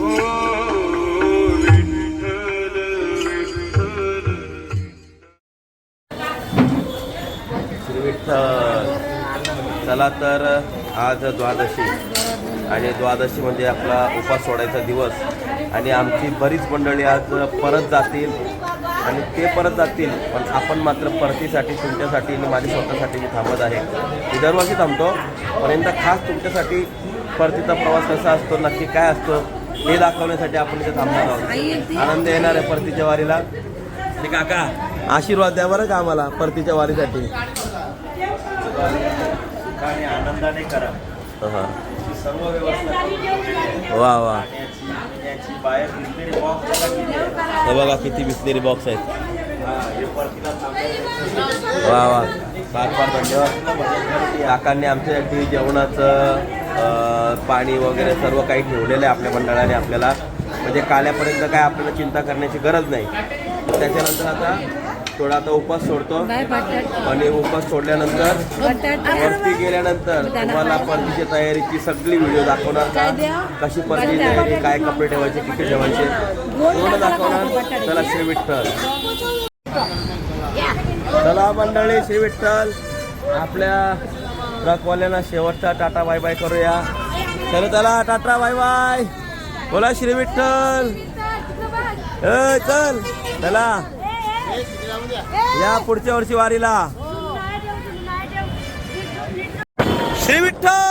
चला तर आज द्वादशी. आणि द्वादशी म्हणजे आपला उपास सोडायचा दिवस. आणि आमची बरीच मंडळी आज परत जातील. आणि ते परत जातील पण आपण मात्र परतीसाठी तुमच्यासाठी आणि माझ्या स्वतःसाठी मी थांबत आहे. मी दरवर्षी थांबतो पण यंदा खास तुमच्यासाठी परतीचा प्रवास कसा असतो नक्की काय असतो हे दाखवण्यासाठी आपण इथे थांबणार आहोत आनंद येणार आहे परतीच्या वारीला आणि काका आशीर्वाद द्या बरं का आम्हाला परतीच्या वारीसाठी आणि आनंदाने करा हा. सर्व व्यवस्था. वा वा. हे बघा किती बिसलेरी बॉक्स आहेत. वा वा फार फार धन्यवाद काकांनी आमच्यासाठी जेवणाचं पाणी वगैरे सर्व काही ठेवलेलं आहे आपल्या मंडळाने आपल्याला. म्हणजे काल्यापर्यंत काय आपल्याला चिंता करण्याची गरज नाही. त्याच्यानंतर आता थोडा आता उपास सोडतो. आणि उपास सोडल्यानंतर वरती गेल्यानंतर तुम्हाला परतीच्या तयारीची सगळी व्हिडिओ दाखवणार का? कशी परती तयारी काय कपडे ठेवायचे किती ठेवायचे? पूर्ण दाखवणार. चला श्री विठ्ठल. चला मंडळी श्री विठ्ठल. आपल्या ट्रकवाल्यांना शेवटचा टाटा बाय बाय करूया. चला चला टाटा बाय बाय. बोला श्री विठ्ठल. ए चल. चला. या पुढच्या वर्षी वारीला. श्री विठ्ठल.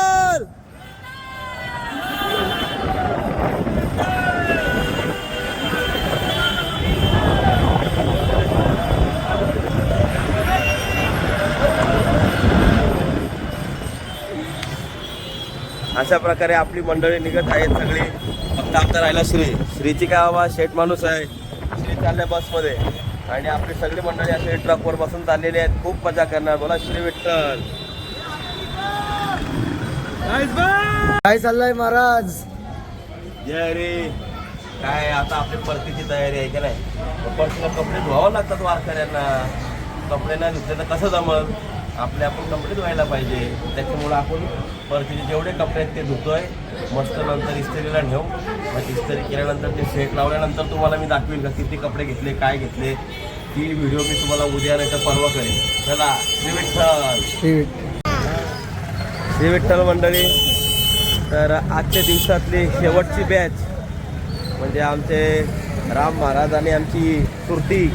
अशा प्रकारे आपली मंडळी निघत आहेत सगळी. फक्त आता राहिला श्री. श्रीची काय बाबा शेठ माणूस आहे. श्री चालल्या बसमध्ये. आणि आपली सगळी मंडळी असे ट्रकवर बसून चाललेली आहेत. खूप मजा करणार. बोला श्री विठ्ठल. काय चाललंय महाराज? जय रे. काय आता आपली परतीची तयारी आहे की नाही? परतीला कपडे धुवावं लागतात वारकऱ्यांना. कपडे नाही धुतले तर कसं जमल? आपले आपण कपडे धुवायला पाहिजे. त्याच्यामुळं आपण परतीचे जेवढे कपडे आहेत ते धुतोय. मस्त नंतर इस्त्रीला नेऊ. मग इस्त्री केल्यानंतर ते सेट लावल्यानंतर तुम्हाला मी दाखवीन का किती कपडे घेतले काय घेतले. ती व्हिडिओ मी तुम्हाला उद्या नाही तर परवा करेन. चला श्री विठ्ठल. श्री विठ्ठल. मंडळी तर आजच्या दिवसातली शेवटची बॅच म्हणजे आमचे राम महाराज आणि आमची सुरती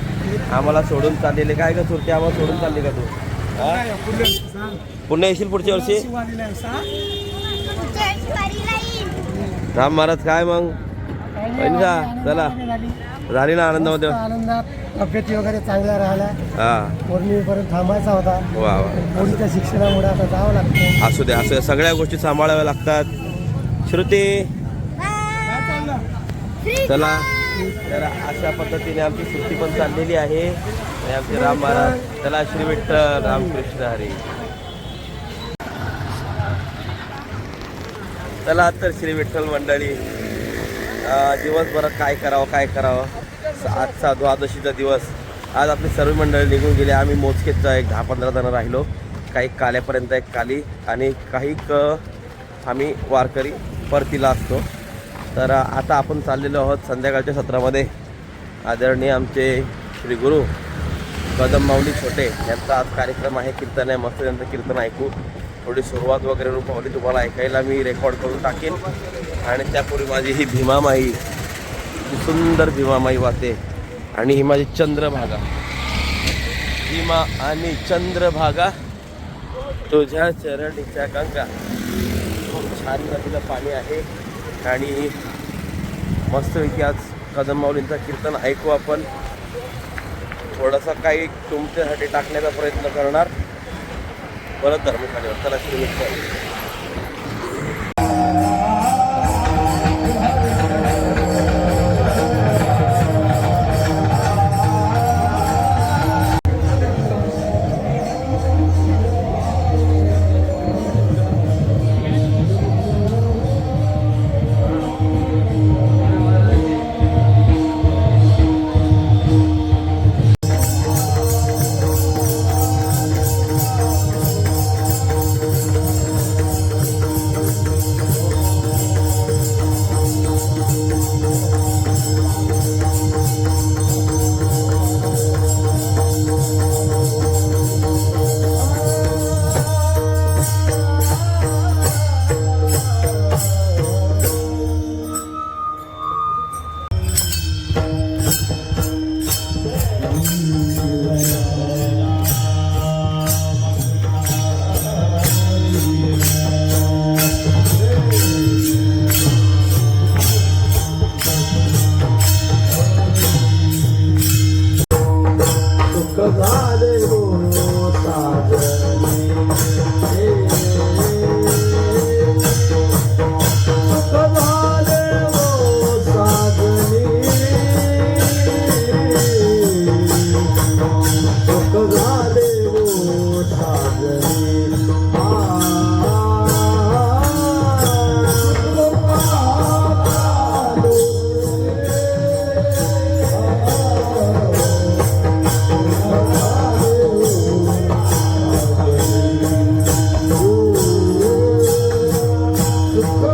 आम्हाला सोडून चाललेले. काय का सुरती? आम्हाला सोडून चालली का तू? पुन्हा येशील पुढच्या वर्षी? राम महाराज काय मग? का चला. झाली ना आनंदामध्ये आनंदात तब्येती वगैरे चांगल्या राहिल्या. हा. पौर्णिमेपर्यंत थांबायचा होता. वा वा. मुलीच्या शिक्षणामुळे आता जावं लागतं असू दे असू दे. सगळ्या गोष्टी सांभाळाव्या लागतात. श्रुती. चला. तर अशा पद्धतीने आमची सुट्टी पण चाललेली आहे. आणि आमचे राम महाराज त्याला श्री विठ्ठल रामकृष्ण हरी. चला तर श्री विठ्ठल मंडळी दिवसभरात काय करावं काय करावं? आजचा द्वादशीचा दिवस आज आपली सर्व मंडळी निघून गेली. आम्ही मोजकेच एक दहा पंधरा जण राहिलो. काही काल्यापर्यंत एक काली आणि काही क आम्ही वारकरी परतीला असतो. तर आता आपण चाललेलो आहोत संध्याकाळच्या सत्रामध्ये. आदरणीय आमचे श्री गुरु कदम माऊली छोटे यांचा आज कार्यक्रम आहे कीर्तन आहे मस्त त्यांचं कीर्तन ऐकू. थोडी सुरुवात वगैरे रूपावली तुम्हाला ऐकायला मी रेकॉर्ड करून टाकेन. आणि त्यापूर्वी माझी ही भीमामाई ही सुंदर भीमामाई वाहते. आणि ही माझी चंद्रभागा. भीमा आणि चंद्रभागा तुझ्या चरणीच्या गंगा. खूप छान नदीला पाणी आहे. आणि मस्तपैकी आज कदम माऊलींचा कीर्तन ऐकू आपण. थोडासा काही तुमच्यासाठी टाकण्याचा प्रयत्न करणार. परत धर्मशाळेवर. चला श्री झाले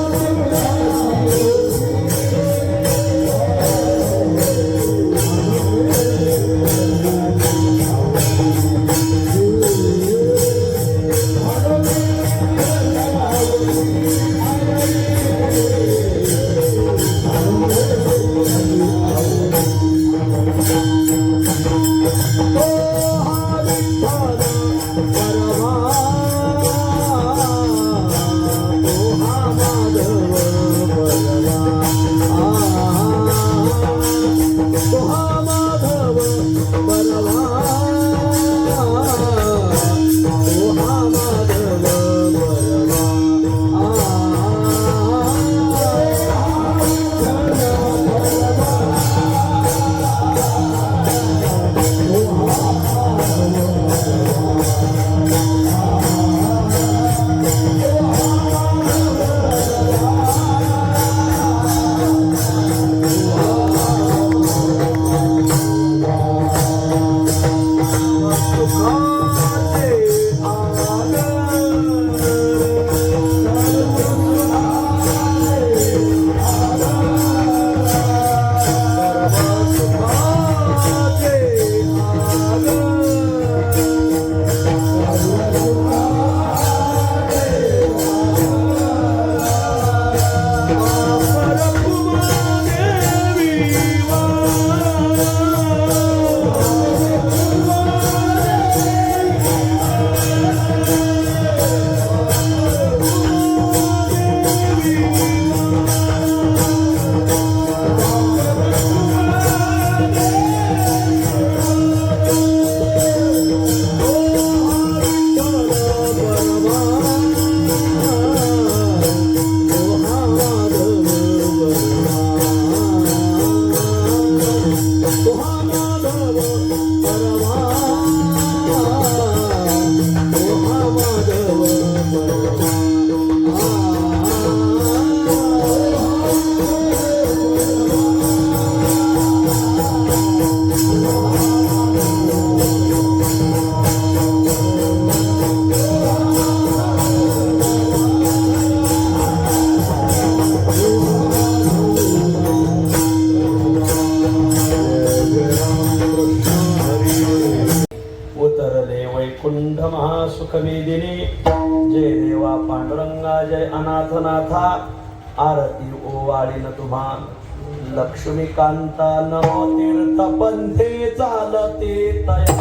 कांता नमो तीर्थ पंथे चालते तया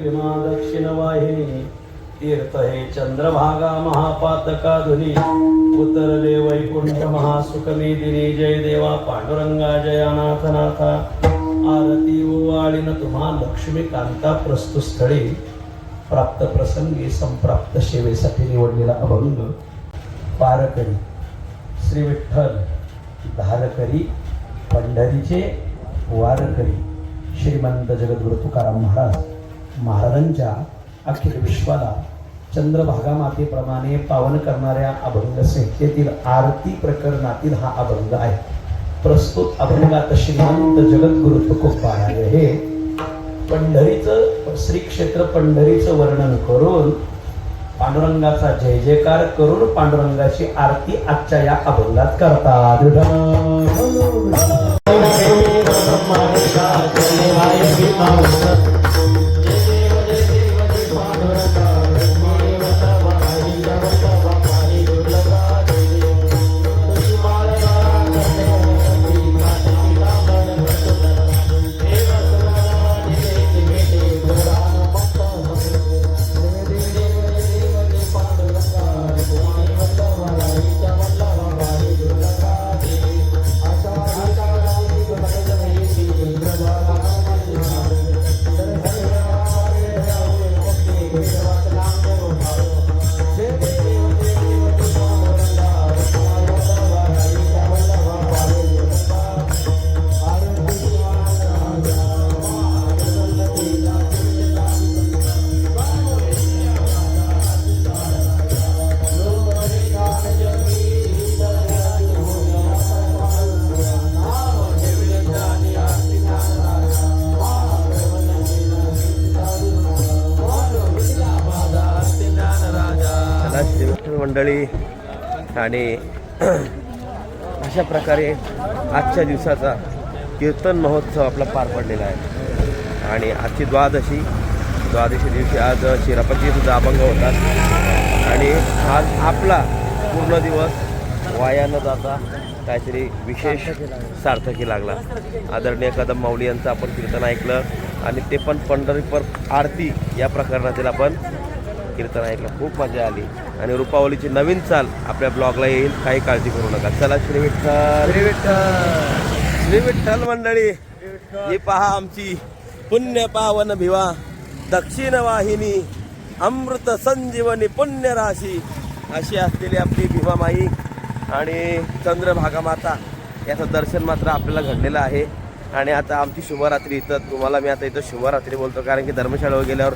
विमा दक्षिण वाहिनी तीर्थ हे चंद्रभागा महापातका धुनी उतरले वैकुंठ महासुखमेदिनी जय देवा पांडुरंगा जयानाथनाथा आरती ओवाळीन तुम्हा लक्ष्मीकांता प्रस्तुस्थळी प्राप्त प्रसंगी संप्राप्त सेवेसाठी निवडलेला अभंग पारकरी. श्री विठ्ठल धारकरी पंढरीचे वारकरी श्रीमंत जगद्गुरु तुकाराम महाराज महाराजांच्या अखिल विश्वाला चंद्रभागा मातेप्रमाणे पावन करणाऱ्या अभंग संहितेतील आरती प्रकरणातील हा अभंग आहे. प्रस्तुत अभंगात श्रीमंत जगद्गुरु तुकोबाराय हे पंढरीचं श्री क्षेत्र पंढरीचं वर्णन करून पांडुरंगाचा जय जयकार करून पांडुरंगाची आरती आजच्या या अभंगात करतात. मंडळी आणि अशा प्रकारे आजच्या दिवसाचा कीर्तन महोत्सव आपला पार पडलेला आहे. आणि आजची द्वादशी द्वादशी दिवशी आज शिरापतीसुद्धा अभंग होतात. आणि आज आपला पूर्ण दिवस वाया न जाता काहीतरी विशेष सार्थकी लागला. आदरणीय कदम माऊली यांचं आपण कीर्तन ऐकलं आणि ते पण पंढरीपर आरती या प्रकरणातील आपण कीर्तन ऐकलं खूप मजा आली. आणि रुपावलीची नवीन चाल आपल्या ब्लॉगला येईल काही काळजी करू नका. चला श्री विठ्ठल. श्री विठ्ठल. श्री विठ्ठल मंडळी ही पहा आमची पुण्य पावन भिवा दक्षिण वाहिनी अमृत संजीवनी पुण्य राशी अशी असलेली आपली भीमामाई आणि चंद्रभागा माता. याचं दर्शन मात्र आपल्याला घडलेलं आहे. आणि आता आमची शुभरात्री इथं तुम्हाला मी आता इथं शुभरात्री बोलतो कारण की धर्मशाळेवर गेल्यावर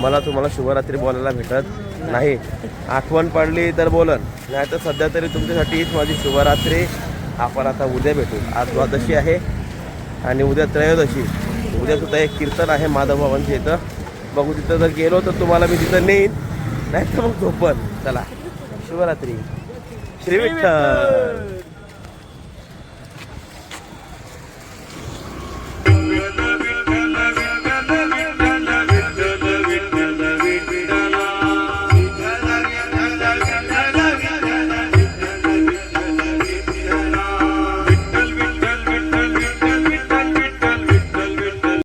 मला तुम्हाला शुभरात्री बोलायला भेटत नाही. आठवण पडली तर बोलन. नाही तर सध्या तरी तुमच्यासाठी हीच माझी शुभरात्री. आपण आता उद्या भेटू. आज द्वादशी आहे आणि उद्या त्रयोदशी. उद्यासुद्धा एक कीर्तन आहे माधव इथं. बघू तिथं जर गेलो तर तुम्हाला मी तिथं नेईन. नाही तर मग झोपन. चला. शिवरात्री श्री विठ्ठल